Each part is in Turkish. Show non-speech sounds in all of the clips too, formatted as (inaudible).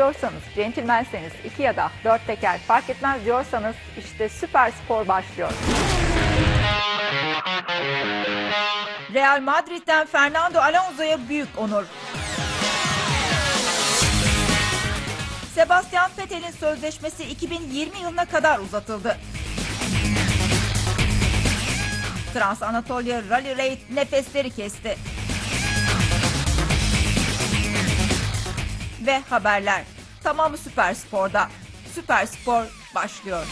seviyorsanız, centilmenseniz, iki ya da dört teker fark etmez diyorsanız işte süper spor başlıyor. Real Madrid'den Fernando Alonso'ya büyük onur. Sebastian Vettel'in sözleşmesi 2020 yılına kadar uzatıldı. Trans Anatolia Rally Raid nefesleri kesti. Ve haberler. Tamamı Süper Spor'da. Süper Spor başlıyor.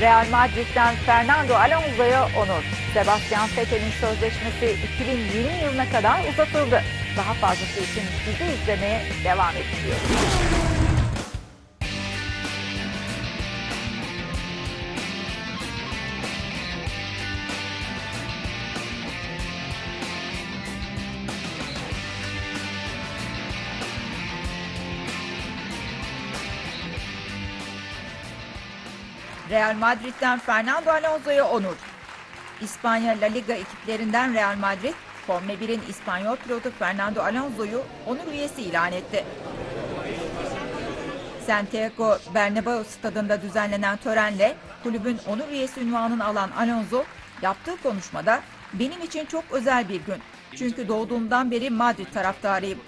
Real Madrid'den Fernando Alonso'ya onur. Sebastian Vettel'in sözleşmesi 2020 yılına kadar uzatıldı. Daha fazlası için bizi izlemeye devam edin Real Madrid'den Fernando Alonso'ya onur. İspanya La Liga ekiplerinden Real Madrid, Formula 1'in İspanyol pilotu Fernando Alonso'yu onur üyesi ilan etti. Santiago Bernabéu stadında düzenlenen törenle kulübün onur üyesi ünvanını alan Alonso, yaptığı konuşmada benim için çok özel bir gün. Çünkü doğduğumdan beri Madrid taraftarıyım.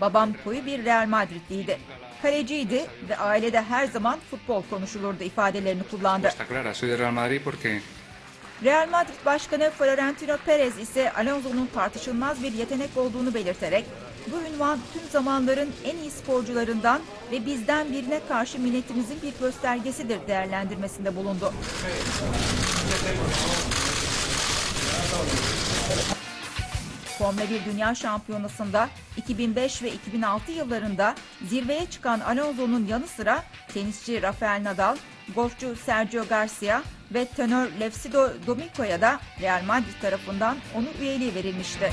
Babam koyu bir Real Madridliydi. Kaleciydi ve ailede her zaman futbol konuşulurdu ifadelerini kullandı. Real Madrid Başkanı Florentino Perez ise Alonso'nun tartışılmaz bir yetenek olduğunu belirterek bu ünvan tüm zamanların en iyi sporcularından ve bizden birine karşı minnetimizin bir göstergesidir değerlendirmesinde bulundu. Formula 1 Dünya Şampiyonası'nda 2005 ve 2006 yıllarında zirveye çıkan Alonso'nun yanı sıra tenisçi Rafael Nadal, golfçu Sergio Garcia ve tenör Lefsido Domingo'ya da Real Madrid tarafından onur üyeliği verilmişti.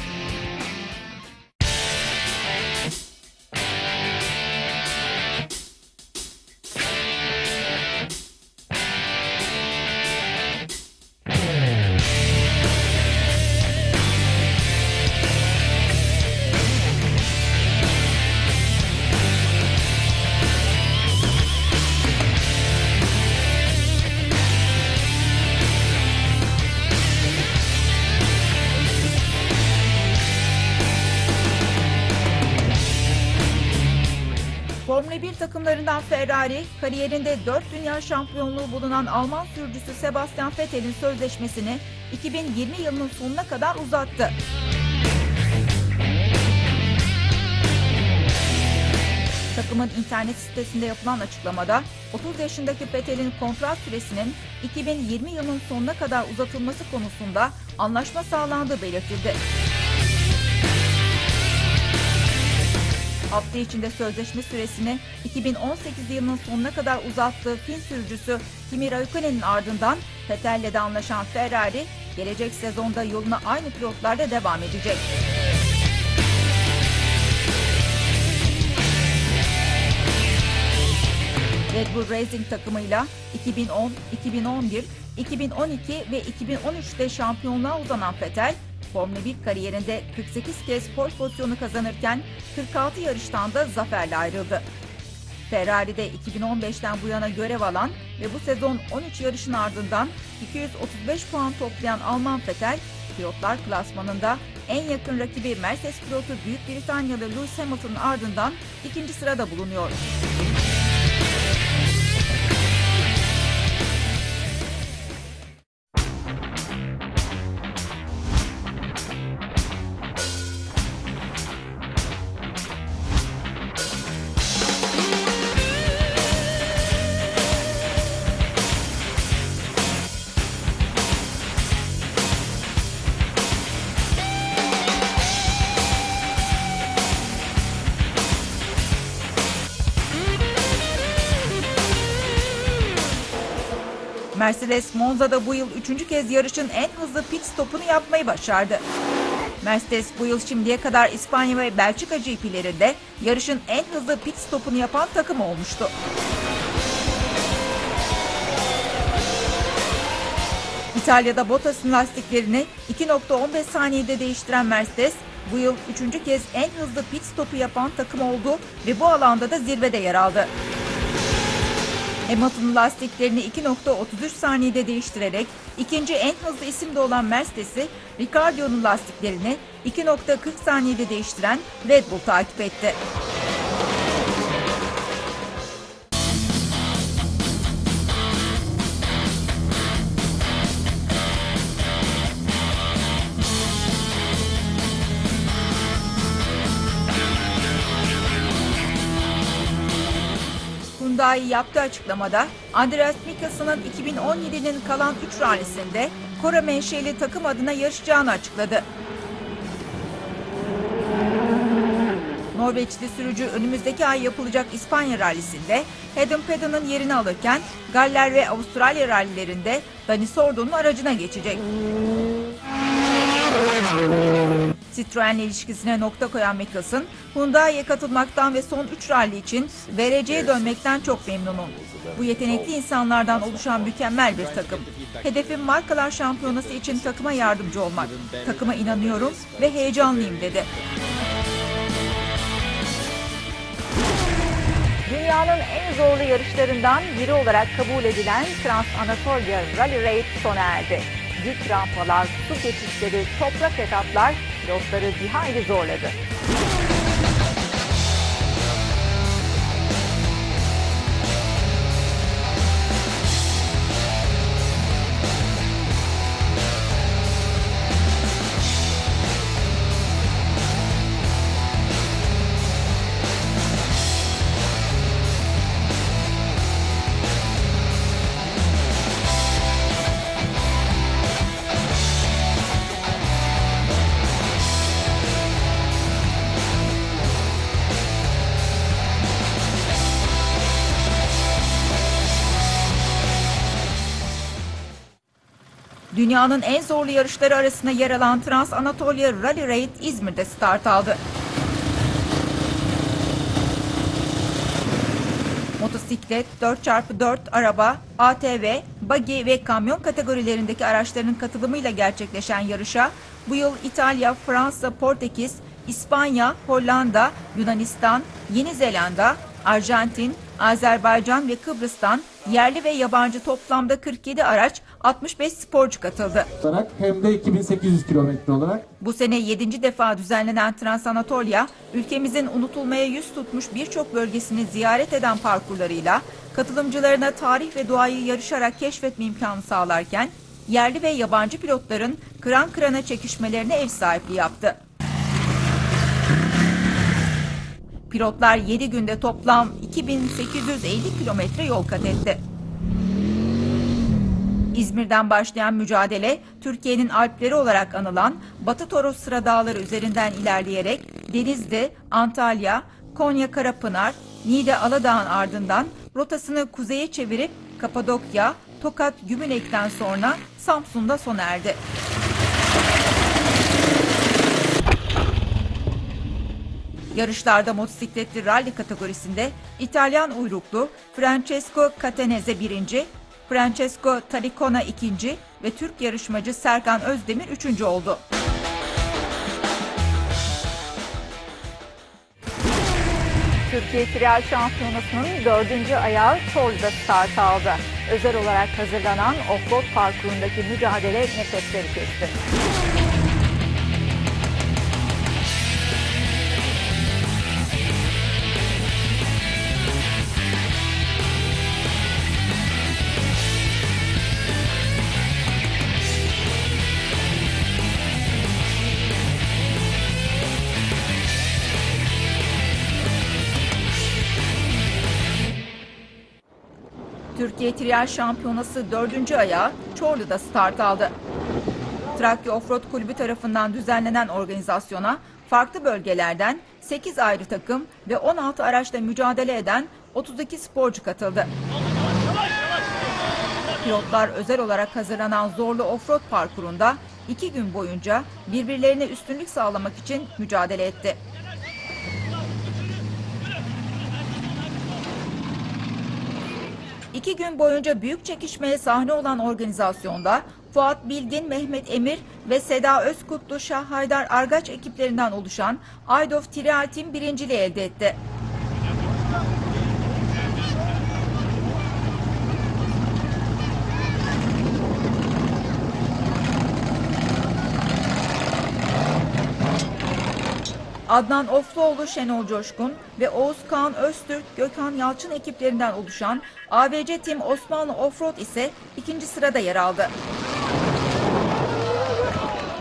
Ferrari, kariyerinde 4 dünya şampiyonluğu bulunan Alman sürücüsü Sebastian Vettel'in sözleşmesini 2020 yılının sonuna kadar uzattı. Takımın internet sitesinde yapılan açıklamada 30 yaşındaki Vettel'in kontrat süresinin 2020 yılının sonuna kadar uzatılması konusunda anlaşma sağlandığı belirtildi. Hafta içinde sözleşme süresini 2018 yılının sonuna kadar uzattığı Fin sürücüsü Kimi Raikkonen'in ardından Vettel'le de anlaşan Ferrari, gelecek sezonda yoluna aynı pilotlarla devam edecek. Red Bull Racing takımıyla 2010, 2011, 2012 ve 2013'te şampiyonluğa uzanan Vettel, Formula 1 kariyerinde 48 kez pole pozisyonu kazanırken 46 yarıştan da zaferle ayrıldı. Ferrari'de 2015'ten bu yana görev alan ve bu sezon 13 yarışın ardından 235 puan toplayan Alman Vettel, pilotlar klasmanında en yakın rakibi Mercedes pilotu Büyük Britanyalı Lewis Hamilton'ın ardından ikinci sırada bulunuyor. Mercedes Monza'da bu yıl üçüncü kez yarışın en hızlı pit stopunu yapmayı başardı. Mercedes bu yıl şimdiye kadar İspanya ve Belçika GP'lerinde yarışın en hızlı pit stopunu yapan takım olmuştu. İtalya'da Bottas'ın lastiklerini 2.15 saniyede değiştiren Mercedes, Bu yıl üçüncü kez en hızlı pit stopu yapan takım oldu ve bu alanda da zirvede yer aldı. Hamilton lastiklerini 2.33 saniyede değiştirerek ikinci en hızlı isimde olan Mercedes'i Ricciardo'nun lastiklerini 2.40 saniyede değiştiren Red Bull takip etti. Hyundai yaptığı açıklamada Andreas Mikkelsen'ın 2017'nin kalan 3 rallisinde Kore menşeli takım adına yarışacağını açıkladı. Norveçli sürücü önümüzdeki ay yapılacak İspanya rallisinde Hayden Paddon'ın yerini alırken Galler ve Avustralya rallilerinde Dani Sordo'nun aracına geçecek. Citroen'le ilişkisine nokta koyan Mikkelsen, Hyundai'ye katılmaktan ve son 3 rally için VRC'ye dönmekten çok memnunum. Bu yetenekli insanlardan oluşan mükemmel bir takım. Hedefim markalar şampiyonası için takıma yardımcı olmak. Takıma inanıyorum ve heyecanlıyım dedi. Dünyanın en zorlu yarışlarından biri olarak kabul edilen Trans Anatolia Rally Raid sona erdi. Dik rampalar, su geçişleri, toprak etaplar pilotları bir zorladı. Dünyanın en zorlu yarışları arasında yer alan Trans Anatolia Rally Raid İzmir'de start aldı. Motosiklet, 4x4 araba, ATV, buggy ve kamyon kategorilerindeki araçların katılımıyla gerçekleşen yarışa bu yıl İtalya, Fransa, Portekiz, İspanya, Hollanda, Yunanistan, Yeni Zelanda, Arjantin, Azerbaycan ve Kıbrıs'tan yerli ve yabancı toplamda 47 araç, 65 sporcu katıldı. olarak hem de 2800 kilometre olarak Bu sene 7. defa düzenlenen Transanatolia, ülkemizin unutulmaya yüz tutmuş birçok bölgesini ziyaret eden parkurlarıyla katılımcılarına tarih ve doğayı yarışarak keşfetme imkanı sağlarken, yerli ve yabancı pilotların kıran kırana çekişmelerine ev sahipliği yaptı. Pilotlar 7 günde toplam 2850 kilometre yol kat etti. İzmir'den başlayan mücadele, Türkiye'nin Alpleri olarak anılan Batı Toros Sıra Dağları üzerinden ilerleyerek Denizli, Antalya, Konya Karapınar, Niğde Aladağ'ın ardından rotasını kuzeye çevirip Kapadokya, Tokat Gümülek'ten sonra Samsun'da sona erdi. Yarışlarda motosikletli rally kategorisinde İtalyan uyruklu Francesco Catanese birinci, Francesco Taricona ikinci ve Türk yarışmacı Serkan Özdemir üçüncü oldu. Türkiye Trial Şampiyonası'nın dördüncü ayağı Çorlu'da start aldı. Özel olarak hazırlanan offroad parkurundaki mücadele nefesleri kesti. Türkiye Trial Şampiyonası dördüncü ayağı Çorlu'da start aldı. Trakya Offroad Kulübü tarafından düzenlenen organizasyona farklı bölgelerden 8 ayrı takım ve 16 araçla mücadele eden 32 sporcu katıldı. Pilotlar özel olarak hazırlanan zorlu offroad parkurunda iki gün boyunca birbirlerine üstünlük sağlamak için mücadele etti. İki gün boyunca büyük çekişmeye sahne olan organizasyonda Fuat Bilgin, Mehmet Emir ve Seda Özkutlu Şah Haydar Argaç ekiplerinden oluşan Aydof Trial Team birinciliği elde etti. Adnan Ofluoğlu Şenol Coşkun ve Oğuz Kaan Öztürk Gökhan Yalçın ekiplerinden oluşan AVC Team Osmanlı Offroad ise ikinci sırada yer aldı.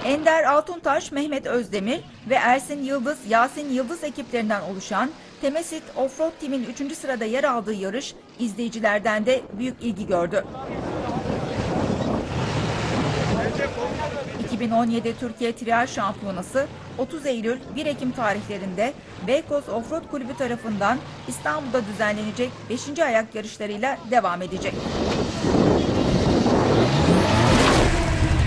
Ender Altuntaş, Mehmet Özdemir ve Ersin Yıldız, Yasin Yıldız ekiplerinden oluşan Temesit Offroad Team'in 3. sırada yer aldığı yarış izleyicilerden de büyük ilgi gördü. 2017 Türkiye Trial Şampiyonası 30 Eylül 1 Ekim tarihlerinde Beykoz Offroad Kulübü tarafından İstanbul'da düzenlenecek 5. ayak yarışlarıyla devam edecek.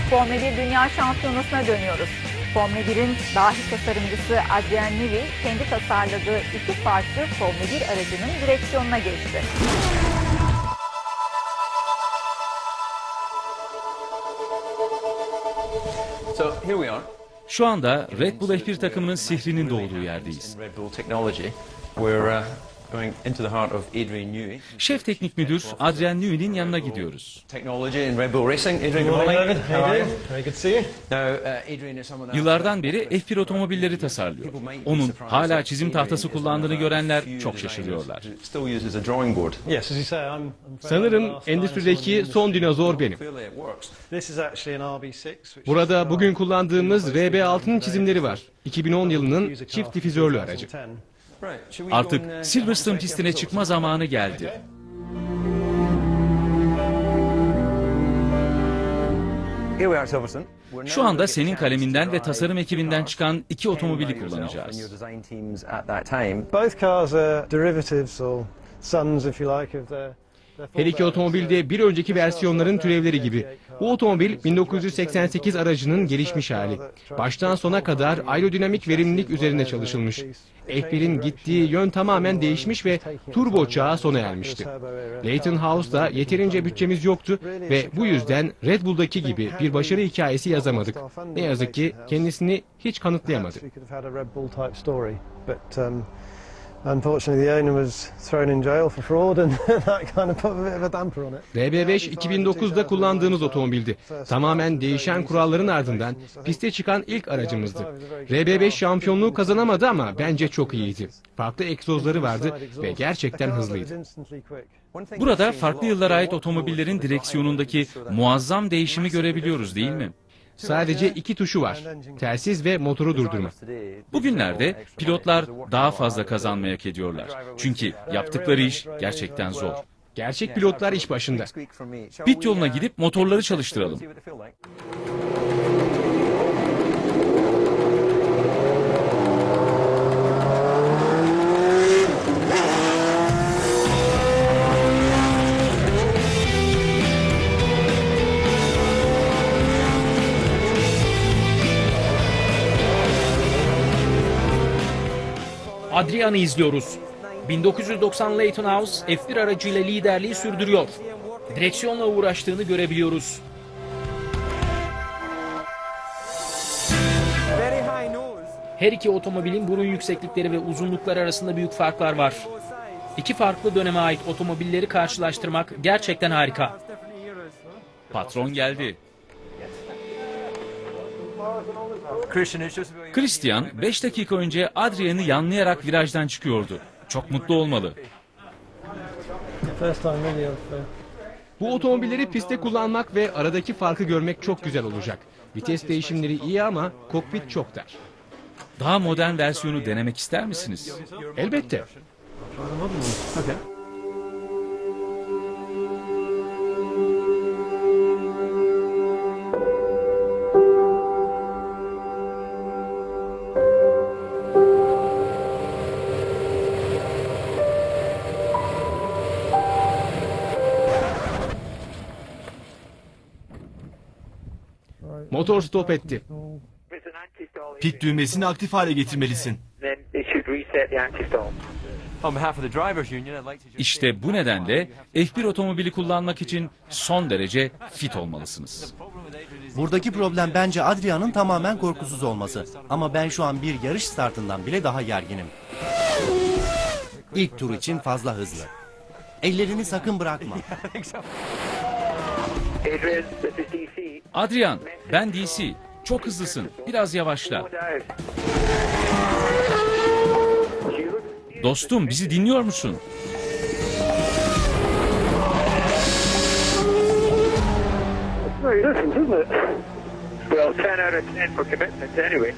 Formula 1 Dünya Şampiyonası'na dönüyoruz. Formula 1'in dahi tasarımcısı Adrian Newey kendi tasarladığı iki farklı Formula 1 aracının direksiyonuna geçti. Şu anda Red Bull F1 takımının sihrinin doğduğu yerdeyiz. In Red Bull Technology. We're going into the heart of Adrian Newey. Şef teknik müdür Adrian Newey'nin yanına gidiyoruz. Technology in Red Bull Racing. Adrian, good morning. How are you? Very good to see you. Now, uh, Adrian is someone that- Yıllardan beri F1 otomobilleri tasarlıyor. Onun hala çizim tahtası kullandığını görenler çok şaşırıyorlar. Still uses a drawing board. Yes, as you say, I'm, I'm afraid Sanırım endüstrideki son dinozor benim. Clearly it works. This is actually an RB6. which Burada bugün kullandığımız RB6'nın çizimleri var. 2010 yılının çift difüzörlü aracı. Artık uh, Silverstone pistine çıkma zamanı geldi. Şu anda senin kaleminden ve tasarım ekibinden çıkan iki otomobili kullanacağız. Her iki otomobil de bir önceki versiyonların türevleri gibi. Bu otomobil 1988 aracının gelişmiş hali. Baştan sona kadar aerodinamik verimlilik üzerine çalışılmış. F1'in gittiği yön tamamen değişmiş ve turbo çağı sona ermişti. Leighton House'da yeterince bütçemiz yoktu ve bu yüzden Red Bull'daki gibi bir başarı hikayesi yazamadık. Ne yazık ki kendisini hiç kanıtlayamadı. Unfortunately the owner was thrown in jail for fraud, and (laughs) that kind of put a bit of a damper on it. RB5 2009'da kullandığımız otomobildi. Tamamen değişen kuralların ardından piste çıkan ilk aracımızdı. RB5 şampiyonluğu kazanamadı ama bence çok iyiydi. Farklı egzozları vardı ve gerçekten hızlıydı. Burada farklı yıllara ait otomobillerin direksiyonundaki muazzam değişimi görebiliyoruz değil mi? Sadece iki tuşu var. Telsiz ve motoru durdurma. Bugünlerde pilotlar daha fazla kazanmaya hak ediyorlar. Çünkü yaptıkları iş gerçekten zor. Gerçek pilotlar iş başında. Pit yoluna gidip motorları çalıştıralım. Adrian'ı izliyoruz. 1990 Leyton House F1 aracıyla liderliği sürdürüyor. Direksiyonla uğraştığını görebiliyoruz. Her iki otomobilin burun yükseklikleri ve uzunlukları arasında büyük farklar var. İki farklı döneme ait otomobilleri karşılaştırmak gerçekten harika. Patron geldi. Christian, it's just Christian 5 dakika önce Adrian'ı yanlayarak virajdan çıkıyordu. Çok mutlu olmalı. Bu otomobilleri pistte kullanmak ve aradaki farkı görmek çok güzel olacak. Vites değişimleri iyi ama kokpit çok dar. Daha modern versiyonu denemek ister misiniz? Elbette. Motor stop etti. Pit düğmesini aktif hale getirmelisin. İşte bu nedenle F1 otomobili kullanmak için son derece fit olmalısınız. Buradaki problem bence Adrian'ın tamamen korkusuz olması. Ama ben şu an bir yarış startından bile daha gerginim. İlk tur için fazla hızlı. Ellerini sakın bırakma. (laughs) Adrian, this is DC. Adrian, ben DC. Çok hızlısın. Biraz yavaşla. Dostum bizi dinliyor musun? Well, he listens, isn't it? Well, 10 out of 10 for commitment anyway.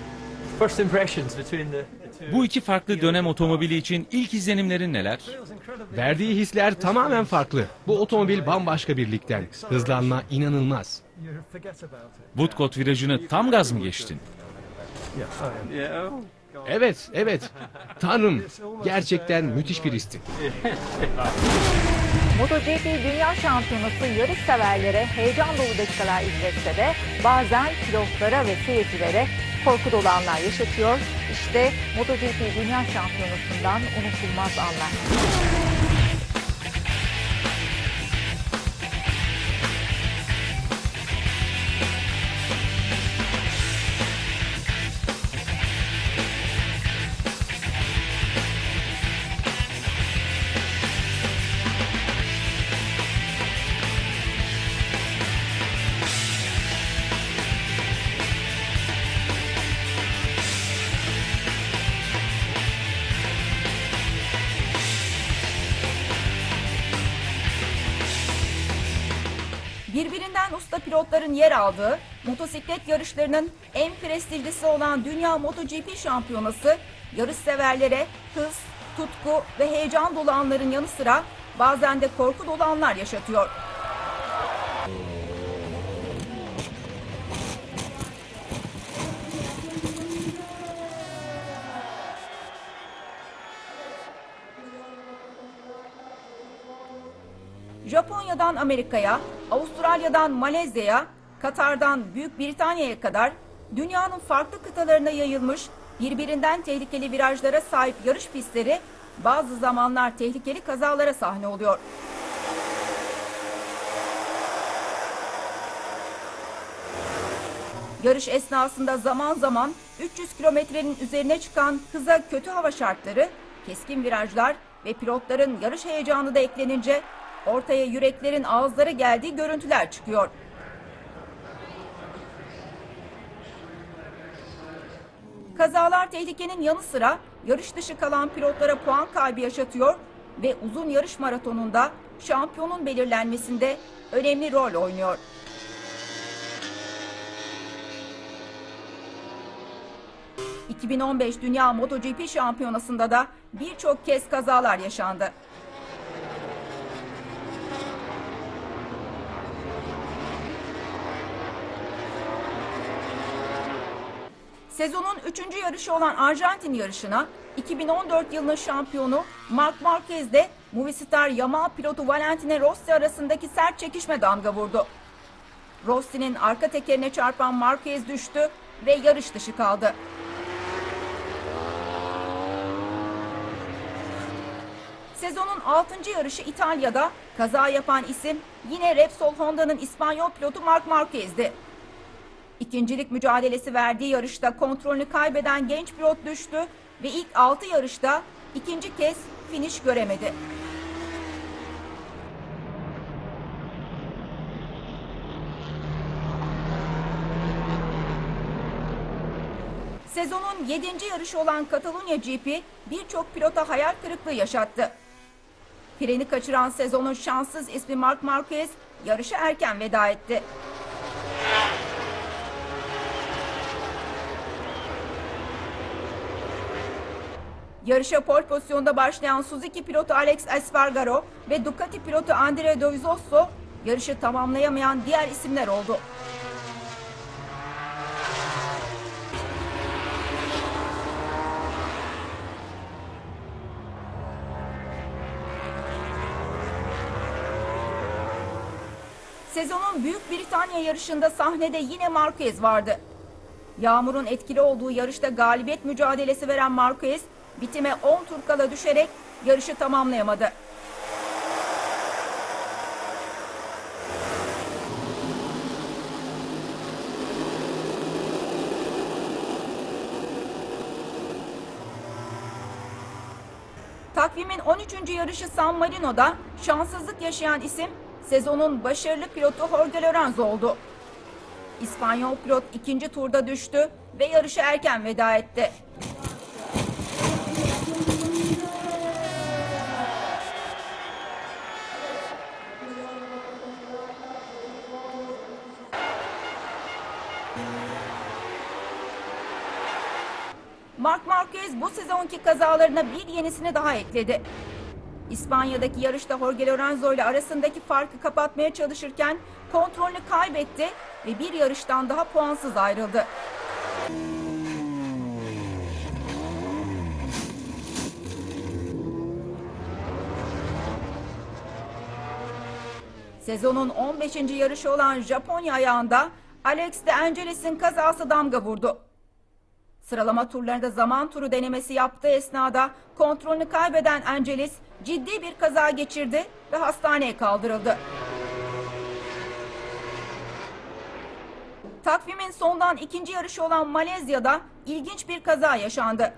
First impressions between the, the two. Bu iki farklı dönem otomobili için ilk izlenimlerin neler? Verdiği hisler tamamen farklı. Bu otomobil bambaşka bir ligden. Hızlanma inanılmaz. Woodcote virajını tam gaz mı geçtin? Evet, evet. Tanrım, gerçekten müthiş bir histi. (laughs) MotoGP Dünya Şampiyonası yarış severlere heyecan dolu dakikalar izletse de bazen pilotlara ve seyircilere korku dolu anlar yaşatıyor. İşte MotoGP Dünya Şampiyonası'ndan unutulmaz anlar. Birbirinden usta pilotların yer aldığı motosiklet yarışlarının en prestijlisi olan Dünya MotoGP Şampiyonası yarış severlere hız, tutku ve heyecan dolu anların yanı sıra bazen de korku dolu anlar yaşatıyor. Japonya'dan Amerika'ya, Avustralya'dan Malezya'ya, Katar'dan Büyük Britanya'ya kadar dünyanın farklı kıtalarına yayılmış birbirinden tehlikeli virajlara sahip yarış pistleri bazı zamanlar tehlikeli kazalara sahne oluyor. Yarış esnasında zaman zaman 300 kilometrenin üzerine çıkan hıza kötü hava şartları, keskin virajlar ve pilotların yarış heyecanı da eklenince ortaya yüreklerin ağızlara geldiği görüntüler çıkıyor. Kazalar tehlikenin yanı sıra yarış dışı kalan pilotlara puan kaybı yaşatıyor ve uzun yarış maratonunda şampiyonun belirlenmesinde önemli rol oynuyor. ...2015 Dünya MotoGP Şampiyonası'nda da birçok kez kazalar yaşandı. Sezonun üçüncü yarışı olan Arjantin yarışına 2014 yılının şampiyonu Marc Marquez ile Movistar Yamaha pilotu Valentino Rossi arasındaki sert çekişme damga vurdu. Rossi'nin arka tekerine çarpan Marquez düştü ve yarış dışı kaldı. Sezonun 6. yarışı İtalya'da kaza yapan isim yine Repsol Honda'nın İspanyol pilotu Marc Marquez'di. İkincilik mücadelesi verdiği yarışta kontrolünü kaybeden genç pilot düştü ve ilk 6 yarışta ikinci kez finish göremedi. Sezonun 7. yarışı olan Katalunya GP birçok pilota hayal kırıklığı yaşattı. Freni kaçıran sezonun şanssız ismi Marc Marquez yarışa erken veda etti. Yarışa pol pozisyonda başlayan Suzuki pilotu Alex Espargaro ve Ducati pilotu Andrea Dovizioso yarışı tamamlayamayan diğer isimler oldu. Sezonun Büyük Britanya yarışında sahnede yine Marquez vardı. Yağmurun etkili olduğu yarışta galibiyet mücadelesi veren Marquez bitime 10 tur kala düşerek yarışı tamamlayamadı. Takvimin 13. yarışı San Marino'da şanssızlık yaşayan isim sezonun başarılı pilotu Jorge Lorenzo oldu. İspanyol pilot ikinci turda düştü ve yarışı erken veda etti. Sezonki kazalarına bir yenisini daha ekledi. İspanya'daki yarışta Jorge Lorenzo ile arasındaki farkı kapatmaya çalışırken kontrolünü kaybetti ve bir yarıştan daha puansız ayrıldı. Sezonun 15. yarışı olan Japonya ayağında Alex de Angelis'in kazası damga vurdu. Sıralama turlarında zaman turu denemesi yaptığı esnada kontrolünü kaybeden Angelis ciddi bir kaza geçirdi ve hastaneye kaldırıldı. Takvimin sondan ikinci yarışı olan Malezya'da ilginç bir kaza yaşandı.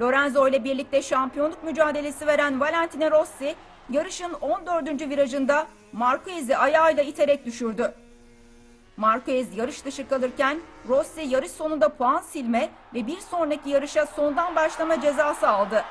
Lorenzo ile birlikte şampiyonluk mücadelesi veren Valentino Rossi yarışın 14. virajında Marquez'i ayağıyla iterek düşürdü. Marquez yarış dışı kalırken Rossi yarış sonunda puan silme ve bir sonraki yarışa sondan başlama cezası aldı.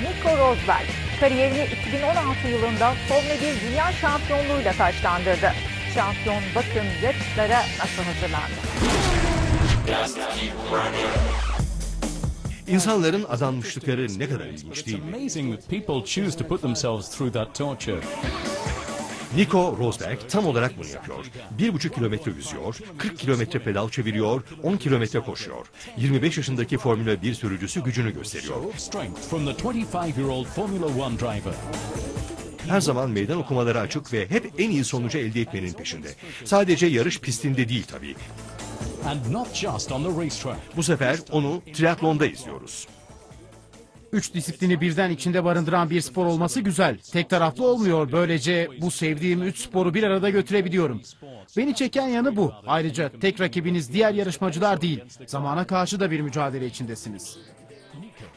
Nico Rosberg kariyerini 2016 yılında Formula 1 Dünya Şampiyonluğuyla taçlandırdı. Şampiyon bakın yarışlara nasıl hazırlandı. İnsanların adanmışlıkları ne kadar ilginç değil mi? amazing that people choose to put themselves through that torture. Nico Rosberg tam olarak bunu yapıyor. 1,5 kilometre yüzüyor, 40 kilometre pedal çeviriyor, 10 kilometre koşuyor. 25 yaşındaki Formula 1 sürücüsü gücünü gösteriyor. Strength from the 25-year-old Formula One driver. Her zaman meydan okumaları açık ve hep en iyi sonucu elde etmenin peşinde. Sadece yarış pistinde değil tabii. And not just on the racetrack. Bu sefer onu triatlonda izliyoruz. Üç disiplini birden içinde barındıran bir spor olması güzel. Tek taraflı olmuyor. Böylece bu sevdiğim üç sporu bir arada götürebiliyorum. Beni çeken yanı bu. Ayrıca tek rakibiniz diğer yarışmacılar değil. Zamana karşı da bir mücadele içindesiniz.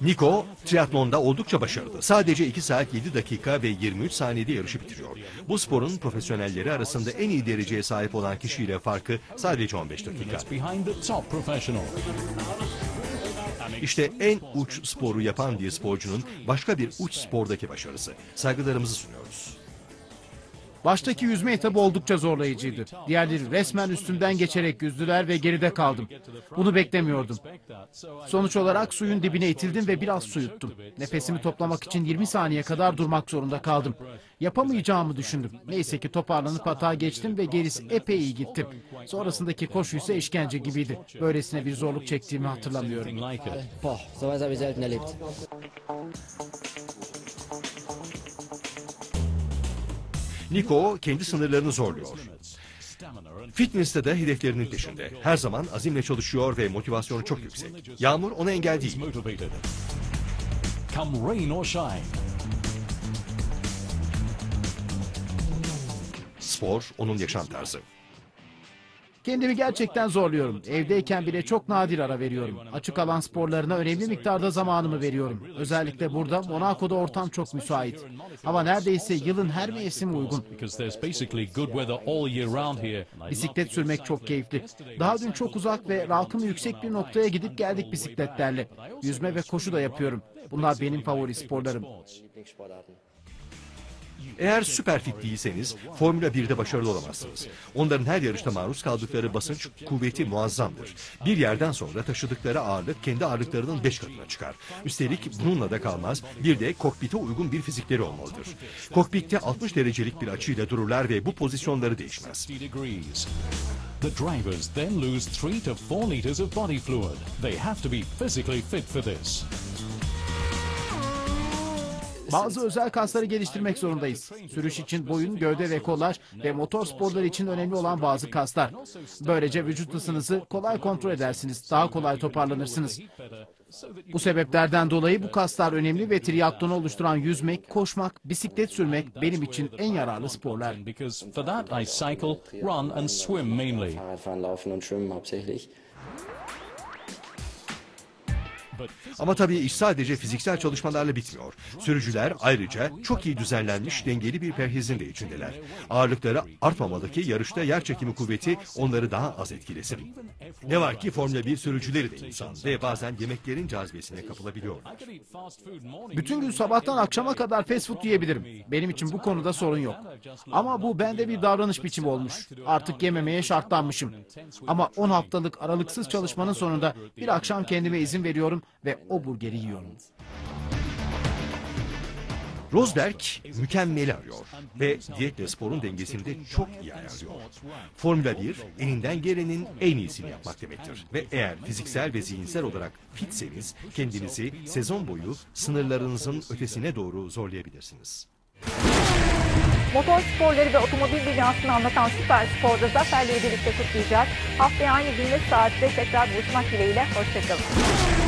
Nico triatlonda oldukça başarılı. Sadece 2 saat 7 dakika ve 23 saniyede yarışı bitiriyor. Bu sporun profesyonelleri arasında en iyi dereceye sahip olan kişiyle farkı sadece 15 dakika. İşte en uç sporu yapan bir sporcunun başka bir uç spordaki başarısı. Saygılarımızı sunuyoruz. Baştaki yüzme etabı oldukça zorlayıcıydı. Diğerleri resmen üstümden geçerek yüzdüler ve geride kaldım. Bunu beklemiyordum. Sonuç olarak suyun dibine itildim ve biraz su yuttum. Nefesimi toplamak için 20 saniye kadar durmak zorunda kaldım. Yapamayacağımı düşündüm. Neyse ki toparlanıp hata geçtim ve gerisi epey iyi gitti. Sonrasındaki koşu ise işkence gibiydi. Böylesine bir zorluk çektiğimi hatırlamıyorum. Boah. Nico kendi sınırlarını zorluyor. Fitness'te de hedeflerinin peşinde. Her zaman azimle çalışıyor ve motivasyonu çok yüksek. Yağmur ona engel değil. Motivated. Come rain or shine. Spor onun yaşam tarzı. Kendimi gerçekten zorluyorum. Evdeyken bile çok nadir ara veriyorum. Açık alan sporlarına önemli miktarda zamanımı veriyorum. Özellikle burada Monaco'da ortam çok müsait. Hava neredeyse yılın her mevsimi uygun. Bisiklet sürmek çok keyifli. Daha dün çok uzak ve rakımı yüksek bir noktaya gidip geldik bisikletlerle. Yüzme ve koşu da yapıyorum. Bunlar benim favori sporlarım. Eğer süper fit değilseniz Formula 1'de başarılı olamazsınız. Onların her yarışta maruz kaldıkları basınç kuvveti muazzamdır. Bir yerden sonra taşıdıkları ağırlık kendi ağırlıklarının 5 katına çıkar. Üstelik bununla da kalmaz bir de kokpite uygun bir fizikleri olmalıdır. Kokpitte 60 derecelik bir açıyla dururlar ve bu pozisyonları değişmez. 60 degrees. The drivers then lose 3 to 4 liters of body fluid. They have to be physically fit for this. Bazı özel kasları geliştirmek zorundayız. Sürüş için boyun, gövde ve kollar ve motor sporları için önemli olan bazı kaslar. Böylece vücut ısınızı kolay kontrol edersiniz, daha kolay toparlanırsınız. Bu sebeplerden dolayı bu kaslar önemli ve triatlonu oluşturan yüzmek, koşmak, bisiklet sürmek benim için en yararlı sporlar. Ama tabii iş sadece fiziksel çalışmalarla bitmiyor. Sürücüler ayrıca çok iyi düzenlenmiş dengeli bir perhizin de içindeler. Ağırlıkları artmamalı ki yarışta yer çekimi kuvveti onları daha az etkilesin. Ne var ki Formula 1 sürücüleri de insan ve bazen yemeklerin cazibesine kapılabiliyorlar. Bütün gün sabahtan akşama kadar fast food yiyebilirim. Benim için bu konuda sorun yok. Ama bu bende bir davranış biçimi olmuş. Artık yememeye şartlanmışım. Ama 10 haftalık aralıksız çalışmanın sonunda bir akşam kendime izin veriyorum ve o burgeri yiyorum. Rosberg mükemmeli arıyor ve diyetle sporun dengesini de çok iyi ayarlıyor. Formula 1 elinden gelenin en iyisini yapmak demektir. Ve eğer fiziksel ve zihinsel olarak fitseniz kendinizi sezon boyu sınırlarınızın ötesine doğru zorlayabilirsiniz. Motor sporları ve otomobil dünyasını anlatan Süper Spor'da zaferleri birlikte kutlayacağız. Haftaya aynı gün ve saatte tekrar buluşmak dileğiyle. Hoşçakalın.